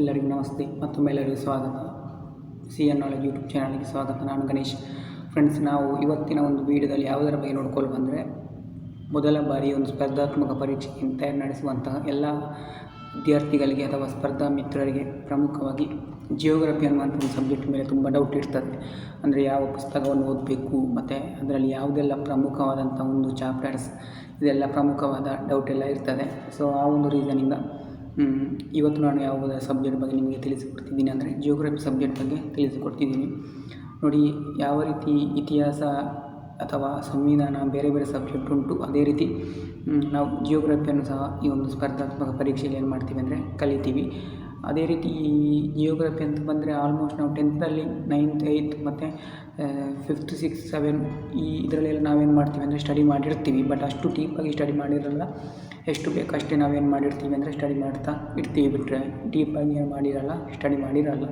ಎಲ್ಲರಿಗೂ ನಮಸ್ತೆ. ಮತ್ತೊಮ್ಮೆ ಎಲ್ಲರಿಗೂ ಸ್ವಾಗತ. ಸಿ ಎನ್ ನಾಲೆಜ್ ಯೂಟ್ಯೂಬ್ ಚಾನಲ್ಗೆ ಸ್ವಾಗತ. ನಾನು ಗಣೇಶ್. ಫ್ರೆಂಡ್ಸ್ ನಾವು ಇವತ್ತಿನ ಒಂದು ವೀಡಿಯೋದಲ್ಲಿ ಯಾವುದರ ಬಗ್ಗೆ ನೋಡ್ಕೊಂಡು ಬಂದರೆ, ಮೊದಲ ಬಾರಿ ಒಂದು ಸ್ಪರ್ಧಾತ್ಮಕ ಪರೀಕ್ಷೆಗೆ ತಯಾರಿ ನಡೆಸುವಂತಹ ಎಲ್ಲ ವಿದ್ಯಾರ್ಥಿಗಳಿಗೆ ಅಥವಾ ಸ್ಪರ್ಧಾ ಮಿತ್ರರಿಗೆ ಪ್ರಮುಖವಾಗಿ ಜಿಯೋಗ್ರಫಿ ಅನ್ನುವಂಥ ಒಂದು ಸಬ್ಜೆಕ್ಟ್ ಮೇಲೆ ತುಂಬ ಡೌಟ್ ಇರ್ತದೆ. ಅಂದರೆ ಯಾವ ಪುಸ್ತಕವನ್ನು ಓದಬೇಕು, ಮತ್ತು ಅದರಲ್ಲಿ ಯಾವುದೆಲ್ಲ ಪ್ರಮುಖವಾದಂಥ ಒಂದು ಚಾಪ್ಟರ್ಸ್ ಇದೆಲ್ಲ ಪ್ರಮುಖವಾದ ಡೌಟ್ ಎಲ್ಲ ಇರ್ತದೆ. ಸೊ ಆ ಒಂದು ರೀಸನಿಂದ ಇವತ್ತು ನಾನು ಯಾವುದೇ ಸಬ್ಜೆಕ್ಟ್ ಬಗ್ಗೆ ನಿಮಗೆ ತಿಳಿಸಿಕೊಡ್ತಿದ್ದೀನಿ ಅಂದರೆ ಜಿಯೋಗ್ರಫಿ ಸಬ್ಜೆಕ್ಟ್ ಬಗ್ಗೆ ತಿಳಿಸಿಕೊಡ್ತಿದ್ದೀನಿ. ನೋಡಿ, ಯಾವ ರೀತಿ ಇತಿಹಾಸ ಅಥವಾ ಸಂವಿಧಾನ ಬೇರೆ ಬೇರೆ ಸಬ್ಜೆಕ್ಟ್ ಉಂಟು, ಅದೇ ರೀತಿ ನಾವು ಜಿಯೋಗ್ರಫಿಯನ್ನು ಸಹ ಈ ಒಂದು ಸ್ಪರ್ಧಾತ್ಮಕ ಪರೀಕ್ಷೆಯಲ್ಲಿ ಏನು ಮಾಡ್ತೀವಿ ಅಂದರೆ ಕಲಿತೀವಿ. ಅದೇ ರೀತಿ ಈ ಜಿಯೋಗ್ರಫಿ ಅಂತ ಬಂದರೆ ಆಲ್ಮೋಸ್ಟ್ ನಾವು ಟೆಂತಲ್ಲಿ ನೈನ್ತ್ ಏಯ್ತ್ ಮತ್ತು ಫಿಫ್ತ್ ಸಿಕ್ಸ್ ಸೆವೆನ್ ಈ ಇದರಲ್ಲೆಲ್ಲ ನಾವೇನು ಮಾಡ್ತೀವಿ ಅಂದರೆ ಸ್ಟಡಿ ಮಾಡಿರ್ತೀವಿ. ಬಟ್ ಅಷ್ಟು ಡೀಪಾಗಿ ಸ್ಟಡಿ ಮಾಡಿರಲ್ಲ. ಎಷ್ಟು ಬೇಕಷ್ಟೇ ನಾವೇನು ಮಾಡಿರ್ತೀವಿ ಅಂದರೆ ಸ್ಟಡಿ ಮಾಡ್ತಾ ಇರ್ತೀವಿ ಬಿಟ್ಟರೆ ಡೀಪಾಗಿ ಏನು ಮಾಡಿರಲ್ಲ, ಸ್ಟಡಿ ಮಾಡಿರಲ್ಲ.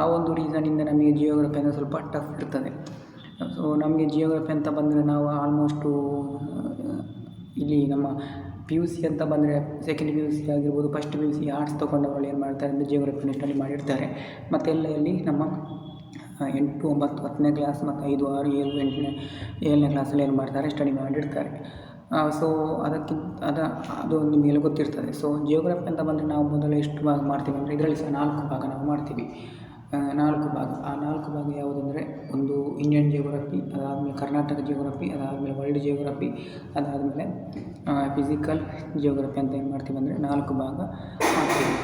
ಆ ಒಂದು ರೀಸನಿಂದ ನಮಗೆ ಜಿಯೋಗ್ರಫಿ ಅಂದರೆ ಸ್ವಲ್ಪ ಟಫ್ ಇರ್ತದೆ. ಸೊ ನಮಗೆ ಜಿಯೋಗ್ರಫಿ ಅಂತ ಬಂದರೆ ನಾವು ಆಲ್ಮೋಸ್ಟು ಇಲ್ಲಿ ನಮ್ಮ ಪಿ ಯು ಸಿ ಅಂತ ಬಂದರೆ ಸೆಕೆಂಡ್ ಪಿ ಯು ಸಿ ಆಗಿರ್ಬೋದು, first P U C arts ತೊಗೊಂಡವರು ಏನು ಮಾಡ್ತಾರೆ ಅಂದರೆ ಜಿಯೋಗ್ರಫಿನ ಸ್ಟಡಿ ಮಾಡಿರ್ತಾರೆ. ಮತ್ತೆಲ್ಲ ಇಲ್ಲಿ ನಮ್ಮ ಎಂಟು ಒಂಬತ್ತು ಹತ್ತನೇ ಕ್ಲಾಸ್ ಮತ್ತು ಐದು ಆರು ಏಳು ಎಂಟನೇ, ಏಳನೇ ಕ್ಲಾಸಲ್ಲಿ ಏನು ಮಾಡ್ತಾರೆ, ಸ್ಟಡಿ ಮಾಡಿರ್ತಾರೆ. ಸೊ ಅದಕ್ಕಿಂತ ಅದು ಅದು ನಿಮಗೆಲ್ಲ ಗೊತ್ತಿರ್ತದೆ. ಸೊ ಜಿಯೋಗ್ರಫಿ ಅಂತ ಬಂದರೆ ನಾವು ಮೊದಲು ಎಷ್ಟು ಭಾಗ ಮಾಡ್ತೀವಿ ಅಂದರೆ ಇದರಲ್ಲಿ ಸಹ ನಾಲ್ಕು ಭಾಗ ನಾವು ಮಾಡ್ತೀವಿ. ನಾಲ್ಕು ಭಾಗ. ಆ ನಾಲ್ಕು ಭಾಗ ಯಾವುದಂದರೆ ಒಂದು ಇಂಡಿಯನ್ ಜಿಯೋಗ್ರಫಿ ಅದಾದಮೇಲೆ ಕರ್ನಾಟಕ ಜಿಯೋಗ್ರಫಿ ಅದಾದಮೇಲೆ ವರ್ಲ್ಡ್ ಜಿಯೋಗ್ರಫಿ ಅದಾದಮೇಲೆ ಫಿಸಿಕಲ್ ಜಿಯೋಗ್ರಫಿ ಅಂತ ಏನು ಮಾಡ್ತೀವಿ ಅಂದರೆ ನಾಲ್ಕು ಭಾಗ ಮಾಡ್ತೀವಿ.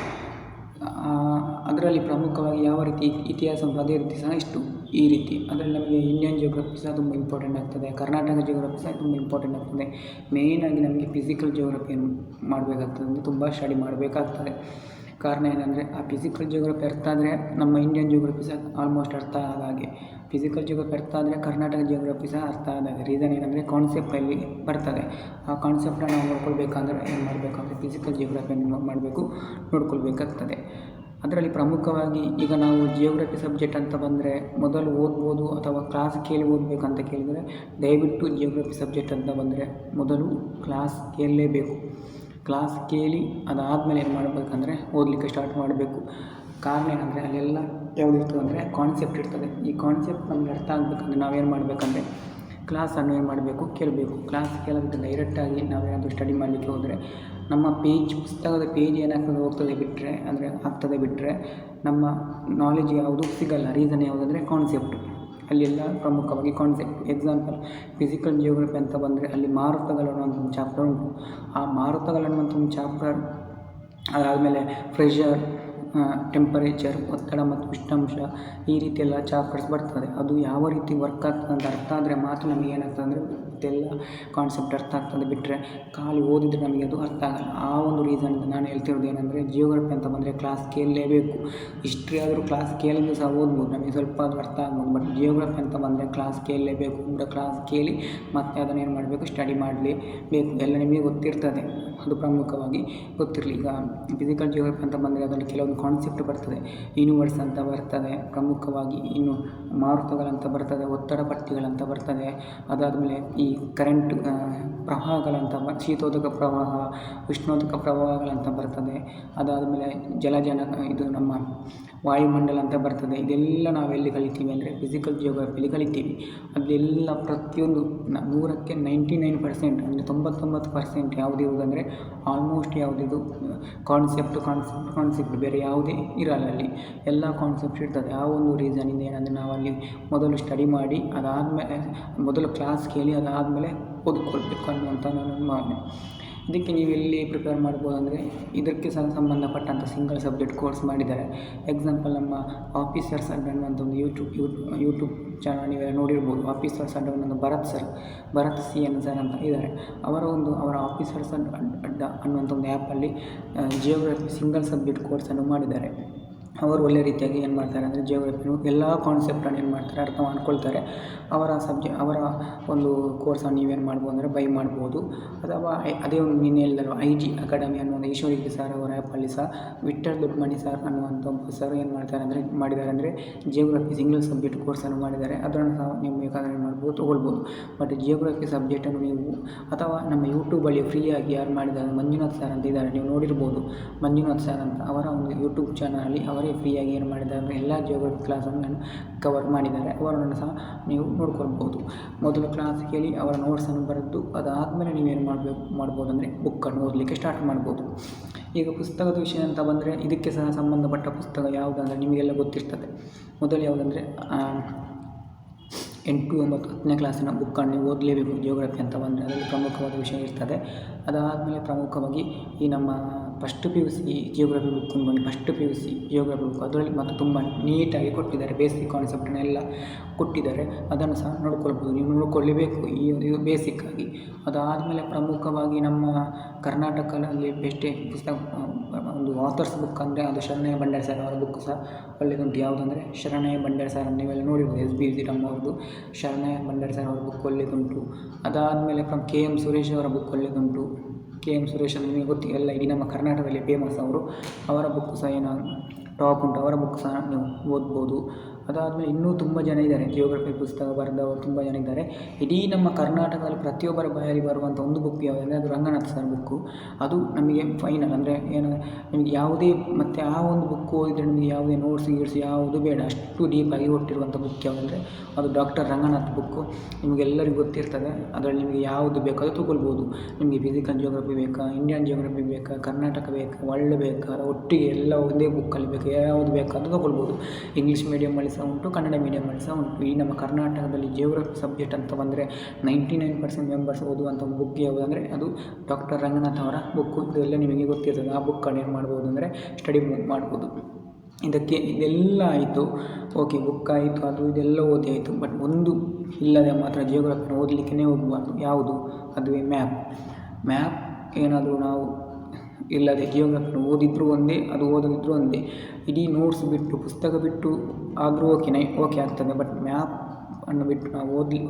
ಅದರಲ್ಲಿ ಪ್ರಮುಖವಾಗಿ ಯಾವ ರೀತಿ ಇತಿಹಾಸ ಅದೇ ರೀತಿ ಸಹ ಇಷ್ಟು. ಈ ರೀತಿ ಅಂದರೆ ನಮಗೆ ಇಂಡಿಯನ್ ಜಿಯೋಗ್ರಫಿ ಸಹ ತುಂಬ ಇಂಪಾರ್ಟೆಂಟ್ ಆಗ್ತದೆ ಕರ್ನಾಟಕ ಜಿಯೋಗ್ರಫಿ ಸಹ ತುಂಬ ಇಂಪಾರ್ಟೆಂಟ್ ಆಗ್ತದೆ. ಮೇಯ್ನಾಗಿ ನಮಗೆ ಫಿಸಿಕಲ್ ಜಿಯೋಗ್ರಫಿಯನ್ನು ಮಾಡಬೇಕಾಗ್ತದೆ, ಅಂದರೆ ತುಂಬ ಸ್ಟಡಿ ಮಾಡಬೇಕಾಗ್ತದೆ. ಕಾರಣ ಏನಂದರೆ, ಆ ಫಿಸಿಕಲ್ ಜಿಯೋಗ್ರಫಿ ಅರ್ಥ ಆದರೆ ನಮ್ಮ ಇಂಡಿಯನ್ ಜಿಯೋಗ್ರಫಿ ಸಹ ಆಲ್ಮೋಸ್ಟ್ ಅರ್ಥ ಆದ ಹಾಗೆ. ಫಿಸಿಕಲ್ ಜಿಯೋಗ್ರಫಿ ಅರ್ಥ ಆದರೆ ಕರ್ನಾಟಕ ಜಿಯೋಗ್ರಫಿ ಸಹ ಅರ್ಥ ಆದ ಹಾಗೆ. ರೀಸನ್ ಏನಂದರೆ ಕಾನ್ಸೆಪ್ಟಲ್ಲಿ ಬರ್ತದೆ. ಆ ಕಾನ್ಸೆಪ್ಟನ್ನು ನಾವು ನೋಡ್ಕೊಳ್ಬೇಕಂದ್ರೆ ಏನು ಮಾಡಬೇಕಂದ್ರೆ ಫಿಸಿಕಲ್ ಜಿಯೋಗ್ರಫಿಯನ್ನು ಮಾಡಬೇಕು, ನೋಡ್ಕೊಳ್ಬೇಕಾಗ್ತದೆ. ಅದರಲ್ಲಿ ಪ್ರಮುಖವಾಗಿ ಈಗ ನಾವು ಜಿಯೋಗ್ರಫಿ ಸಬ್ಜೆಕ್ಟ್ ಅಂತ ಬಂದರೆ ಮೊದಲು ಓದ್ಬೋದು ಅಥವಾ ಕ್ಲಾಸ್ ಕೇಳಿ ಓದಬೇಕಂತ ಕೇಳಿದರೆ ದಯವಿಟ್ಟು ಜಿಯೋಗ್ರಫಿ ಸಬ್ಜೆಕ್ಟ್ ಅಂತ ಬಂದರೆ ಮೊದಲು ಕ್ಲಾಸ್ ಕೇಳಲೇಬೇಕು. ಕ್ಲಾಸ್ ಕೇಳಿ ಅದಾದಮೇಲೆ ಏನು ಮಾಡಬೇಕಂದ್ರೆ ಓದಲಿಕ್ಕೆ ಸ್ಟಾರ್ಟ್ ಮಾಡಬೇಕು. ಕಾರಣ ಏನಂದರೆ ಅಲ್ಲೆಲ್ಲ ಯಾವುದು ಇರ್ತದೆ ಅಂದರೆ ಕಾನ್ಸೆಪ್ಟ್ ಇರ್ತದೆ. ಈ ಕಾನ್ಸೆಪ್ಟ್ ನಮಗೆ ಅರ್ಥ ಆಗಬೇಕಂದ್ರೆ ನಾವೇನು ಮಾಡಬೇಕಂದ್ರೆ ಕ್ಲಾಸನ್ನು ಏನು ಮಾಡಬೇಕು? ಕೇಳಬೇಕು. ಕ್ಲಾಸ್ ಕೇಳೋದಕ್ಕೆ ಡೈರೆಕ್ಟಾಗಿ ನಾವೇನಾದರೂ ಸ್ಟಡಿ ಮಾಡಲಿಕ್ಕೆ ಹೋದರೆ ನಮ್ಮ ಪೇಜ್ ಪುಸ್ತಕದ ಪೇಜ್ ಏನಾಗ್ತದೆ ಹೋಗ್ತದೆ ಬಿಟ್ಟರೆ ಅಂದರೆ ಆಗ್ತದೆ ಬಿಟ್ಟರೆ ನಮ್ಮ ನಾಲೆಜ್ ಯಾವುದು ಸಿಗಲ್ಲ. ರೀಸನ್ ಯಾವುದಂದರೆ ಕಾನ್ಸೆಪ್ಟ್ ಅಲ್ಲೆಲ್ಲ ಪ್ರಮುಖವಾಗಿ ಕಾನ್ಸೆಪ್ಟ್ ಎಕ್ಸಾಂಪಲ್ ಫಿಸಿಕಲ್ ಜಿಯೋಗ್ರಫಿ ಅಂತ ಬಂದರೆ ಅಲ್ಲಿ ಮಾರುತಗಳು ಅನ್ನುವಂಥ ಒಂದು ಚಾಪ್ಟರ್ ಉಂಟು. ಆ ಮಾರುತಗಳು ಅನ್ನುವಂಥ ಒಂದು ಚಾಪ್ಟರ್ ಅದಾದಮೇಲೆ ಪ್ರೆಷರ್ ಟೆಂಪರೇಚರ್ ಒತ್ತಡ ಮತ್ತು ಉಷ್ಣಾಂಶ ಈ ರೀತಿ ಎಲ್ಲ ಚಾಪ್ಟರ್ಸ್ ಬರ್ತದೆ. ಅದು ಯಾವ ರೀತಿ ವರ್ಕ್ ಆಗ್ತದೆ ಅಂತ ಅರ್ಥ ಆದರೆ ಮಾತ್ರ ನಮಗೆ ಏನಾಗ್ತದೆ ಅಂದರೆ ಇದೆಲ್ಲ ಕಾನ್ಸೆಪ್ಟ್ ಅರ್ಥ ಆಗ್ತದೆ ಬಿಟ್ಟರೆ ಖಾಲಿ ಓದಿದರೆ ನಮಗೆ ಅದು ಅರ್ಥ ಆಗಲ್ಲ. ಆ ಒಂದು ರೀಸನ್ ನಾನು ಹೇಳ್ತಿರೋದು ಏನಂದರೆ ಜಿಯೋಗ್ರಫಿ ಅಂತ ಬಂದರೆ ಕ್ಲಾಸ್ ಕೇಳಲೇಬೇಕು. ಹಿಸ್ಟ್ರಿ ಆದರೂ ಕ್ಲಾಸ್ ಕೇಳಿದ್ರೆ ಸಹ ಓದ್ಬೋದು. ನಮಗೆ ಸ್ವಲ್ಪ ಅದು ಅರ್ಥ ಆಗ್ಬೋದು. ಬಟ್ ಜಿಯೋಗ್ರಫಿ ಅಂತ ಬಂದರೆ ಕ್ಲಾಸ್ ಕೇಳಲೇಬೇಕು. ಕೂಡ ಕ್ಲಾಸ್ ಕೇಳಿ ಮತ್ತೆ ಅದನ್ನು ಏನು ಮಾಡಬೇಕು? ಸ್ಟಡಿ ಮಾಡಲೇಬೇಕು. ಎಲ್ಲ ನಿಮಗೆ ಗೊತ್ತಿರ್ತದೆ. ಅದು ಪ್ರಮುಖವಾಗಿ ಗೊತ್ತಿರಲಿ. ಈಗ ಫಿಸಿಕಲ್ ಜಿಯೋಗ್ರಫಿ ಅಂತ ಬಂದರೆ ಅದರಲ್ಲಿ ಕೆಲವೊಂದು ಕಾನ್ಸೆಪ್ಟ್ ಬರ್ತದೆ. ಯೂನಿವರ್ಸ್ ಅಂತ ಬರ್ತದೆ. ಪ್ರಮುಖವಾಗಿ ಇನ್ನು ಮಾರುತಗಳಂತ ಬರ್ತದೆ, ಒತ್ತಡ ಪಟ್ಟಿಗಳಂತ ಬರ್ತದೆ. ಅದಾದಮೇಲೆ ಈ ಕರೆಂಟ್ ಪ್ರವಾಹಗಳಂತ ಬ- ಶೀತೋದಕ ಪ್ರವಾಹ, ಉಷ್ಣೋದಕ ಪ್ರವಾಹಗಳಂತ ಬರ್ತದೆ. ಅದಾದಮೇಲೆ ಜಲಜನ ಇದು ನಮ್ಮ ವಾಯುಮಂಡಲ ಅಂತ ಬರ್ತದೆ. ಇದೆಲ್ಲ ನಾವೆಲ್ಲಿ ಕಲಿತೀವಿ ಅಂದರೆ ಫಿಸಿಕಲ್ ಜಿಯೋಗ್ರಫಿಯಲ್ಲಿ ಕಲಿತೀವಿ. ಅದೆಲ್ಲ ಪ್ರತಿಯೊಂದು ನೂರಕ್ಕೆ ನೈಂಟಿ ನೈನ್ ಪರ್ಸೆಂಟ್ ಅಂದರೆ ತೊಂಬತ್ತೊಂಬತ್ತು ಪರ್ಸೆಂಟ್ ಯಾವುದಿರುವುದಂದರೆ ಆಲ್ಮೋಸ್ಟ್ ಯಾವುದಿದು ಕಾನ್ಸೆಪ್ಟ್ ಕಾನ್ಸೆಪ್ಟ್ ಕಾನ್ಸೆಪ್ಟ್ ಬೇರೆ ಯಾವುದೇ ಇರಲ್ಲ ಅಲ್ಲಿ. ಎಲ್ಲ ಕಾನ್ಸೆಪ್ಟ್ ಇರ್ತದೆ. ಆ ಒಂದು ರೀಸನಿಂದ ಏನಂದರೆ ನಾವಲ್ಲಿ ಮೊದಲು ಸ್ಟಡಿ ಮಾಡಿ ಅದಾದಮೇಲೆ ಮೊದಲು ಕ್ಲಾಸ್ ಕೇಳಿ, ಅದಾದಮೇಲೆ ಓದಿಕೊಳ್ಬೇಕು ಅನ್ನುವಂಥ ನನ್ನ ಭಾವನೆ. ಇದಕ್ಕೆ ನೀವು ಎಲ್ಲಿ ಪ್ರಿಪೇರ್ ಮಾಡ್ಬೋದು ಅಂದರೆ ಇದಕ್ಕೆ ಸಹ ಸಂಬಂಧಪಟ್ಟಂಥ ಸಿಂಗಲ್ ಸಬ್ಜೆಕ್ಟ್ ಕೋರ್ಸ್ ಮಾಡಿದ್ದಾರೆ. ಎಕ್ಸಾಂಪಲ್ ನಮ್ಮ ಆಫೀಸರ್ಸ್ ಅಡ್ ಅನ್ನುವಂಥ ಒಂದು ಯೂಟ್ಯೂಬ್ ಯೂಟ್ಯೂಬ್ ಚಾನಲ್ ನೀವೆಲ್ಲ ನೋಡಿರ್ಬೋದು. ಆಫೀಸರ್ಸ್ ಅಡ್ ಒಂದು Bharat sir Bharat C N sir ಅಂತ ಇದ್ದಾರೆ. ಅವರ ಒಂದು, ಅವರ ಆಫೀಸರ್ಸ್ ಅಡ್ ಅಡ್ಡ ಅನ್ನುವಂಥ ಒಂದು ಆ್ಯಪಲ್ಲಿ ಜಿಯೋಗ್ರಫಿ ಸಿಂಗಲ್ ಸಬ್ಜೆಕ್ಟ್ ಕೋರ್ಸನ್ನು ಮಾಡಿದ್ದಾರೆ. ಅವರು ಒಳ್ಳೆ ರೀತಿಯಾಗಿ ಏನು ಮಾಡ್ತಾರೆ ಅಂದರೆ ಜಿಯೋಗ್ರಫಿನು ಎಲ್ಲ ಕಾನ್ಸೆಪ್ಟನ್ನು ಏನು ಮಾಡ್ತಾರೆ ಅರ್ಥ ಮಾಡ್ಕೊಳ್ತಾರೆ. ಅವರ ಸಬ್ಜೆ ಅವರ ಒಂದು ಕೋರ್ಸನ್ನು ನೀವೇನು ಮಾಡ್ಬೋದು ಅಂದರೆ ಬೈ ಮಾಡ್ಬೋದು. ಅಥವಾ ಅದೇ ಒಂದು ನೀನು ಹೇಳಿದರು ಐ ಜಿ ಅಕಾಡೆಮಿ ಅನ್ನೋ ಒಂದು ಈಶ್ವರಿ ಸರ್ ಅವರ ಆ್ಯಪಲ್ಲಿ ಸಹ ವಿಟ್ಟರ್ ದೊಡ್ಡಮನಿ ಸರ್ ಅನ್ನುವಂಥ ಒಬ್ಬ ಸರ್ ಏನು ಮಾಡ್ತಾರೆ ಅಂದರೆ, ಮಾಡಿದ್ದಾರೆ ಅಂದರೆ ಜಿಯೋಗ್ರಫಿ ಸಿಂಗಲ್ ಸಬ್ಜೆಕ್ಟ್ ಕೋರ್ಸನ್ನು ಮಾಡಿದ್ದಾರೆ. ಅದನ್ನು ಸಹ ನೀವು ಬೇಕಾದರೆ ಏನು ಮಾಡ್ಬೋದು, ತೊಗೊಳ್ಬೋದು. ಬಟ್ ಜಿಯೋಗ್ರಫಿ ಸಬ್ಜೆಕ್ಟನ್ನು ನೀವು ಅಥವಾ ನಮ್ಮ ಯೂಟ್ಯೂಬಲ್ಲಿ ಫ್ರೀಯಾಗಿ ಯಾರು ಮಾಡಿದ್ದಾರೆ, ಮಂಜುನಾಥ್ ಸರ್ ಅಂತ ಇದ್ದಾರೆ, ನೀವು ನೋಡಿರ್ಬೋದು. ಮಂಜುನಾಥ್ ಸರ್ ಅಂತ ಅವರ ಒಂದು ಯೂಟ್ಯೂಬ್ ಚಾನಲಲ್ಲಿ ಅವರೇ ಫ್ರೀಯಾಗಿ ಏನು ಮಾಡಿದ್ದಾರೆ ಅಂದರೆ ಎಲ್ಲ ಜಿಯೋಗ್ರಫಿ ಕ್ಲಾಸನ್ನು ಕವರ್ ಮಾಡಿದ್ದಾರೆ. ಅವರನ್ನು ಸಹ ನೀವು ನೋಡ್ಕೊಳ್ಬೋದು ಮೊದಲು ಕ್ಲಾಸ್ ಕೇಳಿ ಅವರ ನೋಟ್ಸನ್ನು ಬರೆದು ಅದಾದಮೇಲೆ ನೀವೇನು ಮಾಡಬೇಕು ಮಾಡ್ಬೋದು ಅಂದರೆ ಬುಕ್ಕನ್ನು ಓದಲಿಕ್ಕೆ ಸ್ಟಾರ್ಟ್ ಮಾಡ್ಬೋದು. ಈಗ ಪುಸ್ತಕದ ವಿಷಯ ಅಂತ ಬಂದರೆ ಇದಕ್ಕೆ ಸಹ ಸಂಬಂಧಪಟ್ಟ ಪುಸ್ತಕ ಯಾವುದಂದರೆ ನಿಮಗೆಲ್ಲ ಗೊತ್ತಿರ್ತದೆ. ಮೊದಲು ಯಾವುದಂದರೆ ಎಂಟು, ಒಂಬತ್ತು, ಹತ್ತನೇ ಕ್ಲಾಸಿನ ಬುಕ್ಕನ್ನು ನೀವು ಓದಲೇಬೇಕು ಜಿಯೋಗ್ರಫಿ ಅಂತ ಬಂದರೆ. ಅದರಲ್ಲಿ ಪ್ರಮುಖವಾದ ವಿಷಯ ಇರ್ತದೆ. ಅದಾದಮೇಲೆ ಪ್ರಮುಖವಾಗಿ ಈ ನಮ್ಮ first P U C geography book ಅಂದ್ಕೊಂಡು first P U C geography book ಅದರಲ್ಲಿ ಮತ್ತು ತುಂಬ ನೀಟಾಗಿ ಕೊಟ್ಟಿದ್ದಾರೆ. ಬೇಸಿಕ್ ಕಾನ್ಸೆಪ್ಟನ್ನೆಲ್ಲ ಕೊಟ್ಟಿದ್ದಾರೆ. ಅದನ್ನು ಸಹ ನೋಡ್ಕೊಳ್ಬೋದು. ನೀವು ನೋಡ್ಕೊಳ್ಳಬೇಕು ಈ ಇದು ಬೇಸಿಕ್ಕಾಗಿ ಅದಾದಮೇಲೆ ಪ್ರಮುಖವಾಗಿ ನಮ್ಮ ಕರ್ನಾಟಕದಲ್ಲಿ ಬೆಸ್ಟ್ ಪುಸ್ತಕ, ಒಂದು ಆಥರ್ಸ್ ಬುಕ್ ಅಂದರೆ ಅದು ಶರಣ್ಯ ಭಂಡಾರ ಸರ್ ಅವರ ಬುಕ್ ಸಹ ಒಳ್ಳೆಯದುಂಟು ಯಾವುದಂದರೆ ಶರಣ್ಯ ಭಂಡಾರ ಸರ್ ನೀವೆಲ್ಲ ನೋಡಿರ್ಬೋದು. ಎಸ್ ಬಿ ಜಿ ಅವ್ರದ್ದು ಶರಣ್ಯ ಬಂಡಾರಿ ಸರ್ ಅವರ ಬುಕ್ ಒಳ್ಳೆಯದುಂಟು ಅದಾದಮೇಲೆ ಫ್ರಮ್ ಕೆ ಎಂ ಸುರೇಶ್ ಅವರ ಬುಕ್ ಒಳ್ಳೆಯದುಂಟು ಕೆ ಎಂ ಸುರೇಶ್ ನಿಮಗೆ ಗೊತ್ತಿಲ್ಲ ಇಡೀ ನಮ್ಮ ಕರ್ನಾಟಕದಲ್ಲಿ ಫೇಮಸ್ ಅವರು. ಅವರ ಬುಕ್ ಸಹ ಏನು ಟಾಪ್ ಉಂಟು. ಅವರ ಬುಕ್ ಸಹ ನೀವು ಓದ್ಬೋದು. ಅದಾದಮೇಲೆ ಇನ್ನೂ ತುಂಬ ಜನ ಇದ್ದಾರೆ. ಜಿಯೋಗ್ರಫಿ ಪುಸ್ತಕ ಬರೆದವರು ತುಂಬ ಜನ ಇದ್ದಾರೆ. ಇಡೀ ನಮ್ಮ ಕರ್ನಾಟಕದಲ್ಲಿ ಪ್ರತಿಯೊಬ್ಬರ ಬಾಯಲ್ಲಿ ಬರುವಂಥ ಒಂದು ಬುಕ್ ಯಾವುದಂದರೆ ಅದು ರಂಗನಾಥ್ ಸರ್ ಬುಕ್ಕು ಅದು ನಮಗೆ ಫೈನಲ್ ಅಂದರೆ ಏನು ನಿಮಗೆ ಯಾವುದೇ ಮತ್ತು ಆ ಒಂದು ಬುಕ್ ಓದಿದರೆ ನಿಮಗೆ ಯಾವುದೇ ನೋಟ್ಸ್ ಗೀಟ್ಸ್ ಯಾವುದು ಬೇಡ. ಅಷ್ಟು ಡೀಪಾಗಿ ಹೊಟ್ಟಿರುವಂಥ ಬುಕ್ ಯಾವುದಂದರೆ ಅದು ಡಾಕ್ಟರ್ ರಂಗನಾಥ್ ಬುಕ್ಕು ನಿಮಗೆಲ್ಲರಿಗೂ ಗೊತ್ತಿರ್ತದೆ. ಅದರಲ್ಲಿ ನಿಮಗೆ ಯಾವುದು ಬೇಕೋ ಅದು ತೊಗೊಳ್ಬೋದು. ನಿಮಗೆ ಫಿಸಿಕಲ್ ಜಿಯೋಗ್ರಫಿ ಬೇಕಾ ಇಂಡಿಯನ್ ಜಿಯೋಗ್ರಫಿ ಬೇಕಾ, ಕರ್ನಾಟಕ ಬೇಕಾ ವರ್ಲ್ಡ್ ಬೇಕಾ ಒಟ್ಟಿಗೆ ಎಲ್ಲ ಒಂದೇ ಬುಕ್ಕಲ್ಲಿ ಬೇಕು. ಯಾವುದು ಬೇಕಾದರೂ ತೊಗೊಳ್ಬೋದು. ಇಂಗ್ಲೀಷ್ ಮೀಡಿಯಮಲ್ಲಿ ಸಹ ಉಂಟು, ಕನ್ನಡ ಮೀಡಿಯಮಲ್ಲಿ ಸಹ ಉಂಟು. ಈ ನಮ್ಮ ಕರ್ನಾಟಕದಲ್ಲಿ ಜಿಯೋಗ್ರಫಿ ಸಬ್ಜೆಕ್ಟ್ ಅಂತ ಬಂದರೆ ನೈಂಟಿ ನೈನ್ ಪರ್ಸೆಂಟ್ ಮೆಂಬರ್ಸ್ ಓದುವಂಥ ಬುಕ್ ಯಾವುದಂದರೆ ಅದು ಡಾಕ್ಟರ್ ರಂಗನಾಥ್ ಅವರ ಬುಕ್ಕು ಇದೆಲ್ಲ ನಿಮಗೆ ಗೊತ್ತಿರ್ತದೆ, ಆ ಬುಕ್ಕನ್ನು ಏನು ಮಾಡ್ಬೋದು ಅಂದರೆ ಸ್ಟಡಿ ಬುಕ್ ಮಾಡ್ಬೋದು. ಇದಕ್ಕೆ ಇದೆಲ್ಲ ಆಯಿತು. ಓಕೆ ಬುಕ್ ಆಯಿತು, ಅದು ಇದೆಲ್ಲ ಓದಿ ಆಯಿತು. ಬಟ್ ಒಂದು ಇಲ್ಲದೆ ಮಾತ್ರ ಜಿಯೋಗ್ರಫಿನ ಓದಲಿಕ್ಕೆ ಹೋಗ್ಬಾರ್ದು. ಯಾವುದು? ಅದುವೇ ಮ್ಯಾಪ್ ಮ್ಯಾಪ್ ಏನಾದರೂ ನಾವು ಇಲ್ಲದೆ ಜಿಯೋಗ್ರಫಿನ ಓದಿದ್ರು ಒಂದೇ, ಅದು ಓದದಿದ್ದರೂ ಒಂದೇ. ಇಡೀ ನೋಟ್ಸ್ ಬಿಟ್ಟು, ಪುಸ್ತಕ ಬಿಟ್ಟು ಆದರೂ ಓಕೆನೇ ಓಕೆ ಆಗ್ತದೆ. ಬಟ್ ಮ್ಯಾಪ್ ಅನ್ನು ಬಿಟ್ಟು ನಾವು ಓದಿ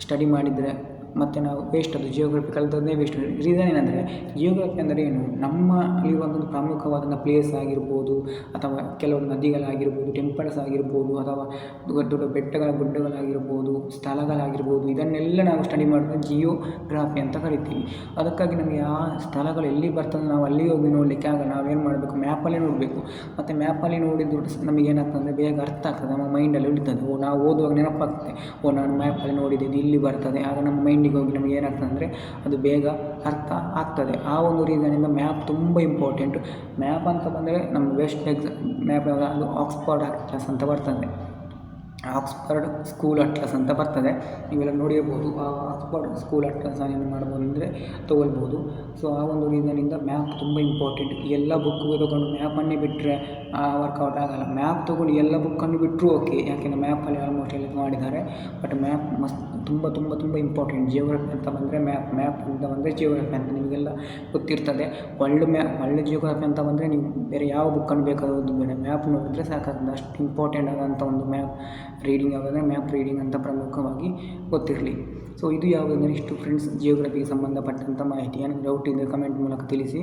ಸ್ಟಡಿ ಮಾಡಿದರೆ ಮತ್ತು ನಾವು ವೇಸ್ಟ್ ಅದು ಜಿಯೋಗ್ರಫಿ ಕಲಿತದ್ದೇ ವೇಸ್ಟ್ ರೀಸನ್ ಏನಂದರೆ ಜಿಯೋಗ್ರಫಿ ಅಂದರೆ ಏನು? ನಮ್ಮ ಅಲ್ಲಿರುವಂಥದ್ದು ಪ್ರಮುಖವಾದಂಥ ಪ್ಲೇಸ್ ಆಗಿರ್ಬೋದು, ಅಥವಾ ಕೆಲವು ನದಿಗಳಾಗಿರ್ಬೋದು ಟೆಂಪಲ್ಸ್ ಆಗಿರ್ಬೋದು, ಅಥವಾ ದೊಡ್ಡ ದೊಡ್ಡ ಬೆಟ್ಟಗಳ ಗುಡ್ಡಗಳಾಗಿರ್ಬೋದು, ಸ್ಥಳಗಳಾಗಿರ್ಬೋದು, ಇದನ್ನೆಲ್ಲ ನಾವು ಸ್ಟಡಿ ಮಾಡಿದ್ರೆ ಜಿಯೋಗ್ರಾಫಿ ಅಂತ ಕರಿತೀವಿ. ಅದಕ್ಕಾಗಿ ನಮಗೆ ಆ ಸ್ಥಳಗಳು ಎಲ್ಲಿ ಬರ್ತದೆ ನಾವು ಅಲ್ಲಿ ಹೋಗಿ ನೋಡಲಿಕ್ಕೆ ಆಗ ನಾವೇನು ಮಾಡಬೇಕು? ಮ್ಯಾಪಲ್ಲೇ ನೋಡಬೇಕು. ಮತ್ತು ಮ್ಯಾಪಲ್ಲಿ ನೋಡಿದ್ದು ನಮಗೆ ಏನಾಗ್ತದೆ ಅಂದರೆ ಬೇಗ ಅರ್ಥ ಆಗ್ತದೆ. ನಮ್ಮ ಮೈಂಡಲ್ಲಿ ಉಳಿತದೆ. ಓ, ನಾವು ಓದುವಾಗ ನೆನಪಾಗ್ತದೆ. ಓ, ನಾನು ಮ್ಯಾಪಲ್ಲಿ ನೋಡಿದ್ದೀನಿ, ಇಲ್ಲಿ ಬರ್ತದೆ. ಆಗ ನಮ್ಮ ಮೈಂಡಿಗೆ ಹೋಗಿ ನಮಗೆ ಏನಾಗ್ತದೆ ಅಂದರೆ ಅದು ಬೇಗ ಅರ್ಥ ಆಗ್ತದೆ. ಆ ಒಂದು ರೀಸನಿಂದ ಮ್ಯಾಪ್ ತುಂಬ ಇಂಪಾರ್ಟೆಂಟು ಮ್ಯಾಪ್ ಅಂತ ಬಂದರೆ ನಮ್ಮ ವೆಸ್ಟ್ ಎಕ್ಸ್ ಮ್ಯಾಪ್ ಅದು ಆಕ್ಸ್ಫರ್ಡ್ ಅಟ್ಲಸ್ ಅಂತ ಬರ್ತದೆ. ಆಕ್ಸ್ಫರ್ಡ್ ಸ್ಕೂಲ್ ಅಟ್ಲಸ್ ಅಂತ ಬರ್ತದೆ. ನೀವೆಲ್ಲ ನೋಡಿರ್ಬೋದು, ಆ ಆಕ್ಸ್ಫರ್ಡ್ ಸ್ಕೂಲ್ ಅಟ್ಲಸ್ ಏನು ಮಾಡ್ಬೋದು ಅಂದರೆ ತೊಗೊಳ್ಬೋದು. ಸೊ ಆ ಒಂದು ರೀಸನಿಂದ ಮ್ಯಾಪ್ ತುಂಬ ಇಂಪಾರ್ಟೆಂಟ್. ಎಲ್ಲ ಬುಕ್ಗೆ ತೊಗೊಂಡು ಮ್ಯಾಪನ್ನೇ ಬಿಟ್ಟರೆ ವರ್ಕೌಟ್ ಆಗೋಲ್ಲ. ಮ್ಯಾಪ್ ತೊಗೊಂಡು ಎಲ್ಲ ಬುಕ್ಕನ್ನು ಬಿಟ್ಟರೂ ಓಕೆ ಯಾಕೆಂದರೆ ಮ್ಯಾಪಲ್ಲಿ ಆಲ್ಮೋಸ್ಟ್ ಎಲ್ಲ ಮಾಡಿದ್ದಾರೆ. ಬಟ್ ಮ್ಯಾಪ್ ಮಸ್ತ್ ತುಂಬ ತುಂಬ ತುಂಬ ಇಂಪಾರ್ಟೆಂಟ್ ಜಿಯೋಗ್ರಫಿ ಅಂತ ಬಂದರೆ ಮ್ಯಾಪ್ ಮ್ಯಾಪ್ ಅಂತ ಬಂದರೆ ಜಿಯೋಗ್ರಫಿ ಅಂತ ನಿಮಗೆಲ್ಲ ಗೊತ್ತಿರ್ತದೆ. ವರ್ಲ್ಡ್ ಮ್ಯಾಪ್ ವರ್ಲ್ಡ್ ಜಿಯೋಗ್ರಫಿ ಅಂತ ಬಂದರೆ ನೀವು ಬೇರೆ ಯಾವ ಬುಕ್ಕನ್ನು ಬೇಕಾದರೂ ಬೇಡ ಮ್ಯಾಪ್ ನೋಡಿದ್ರೆ ಸಾಕಾಗ್ತದೆ. ಅಷ್ಟು ಇಂಪಾರ್ಟೆಂಟ್ ಆದಂಥ ಒಂದು ಮ್ಯಾಪ್. ರೀಡಿಂಗ್ ಯಾವುದಂದರೆ ಮ್ಯಾಪ್ ರೀಡಿಂಗ್ ಅಂತ ಪ್ರಮುಖವಾಗಿ ಗೊತ್ತಿರಲಿ. ಸೊ ಇದು ಯಾವುದಂದರೆ ಇಷ್ಟು ಫ್ರೆಂಡ್ಸ್ ಜಿಯೋಗ್ರಫಿಗೆ ಸಂಬಂಧಪಟ್ಟಂಥ ಮಾಹಿತಿ. ಏನು ಡೌಟ್ ಇದ್ದರೆ ಕಮೆಂಟ್ ಮೂಲಕ ತಿಳಿಸಿ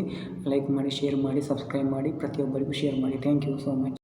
ಲೈಕ್ ಮಾಡಿ ಶೇರ್ ಮಾಡಿ ಸಬ್ಸ್ಕ್ರೈಬ್ ಮಾಡಿ, ಪ್ರತಿಯೊಬ್ಬರಿಗೂ ಶೇರ್ ಮಾಡಿ. Thank you so much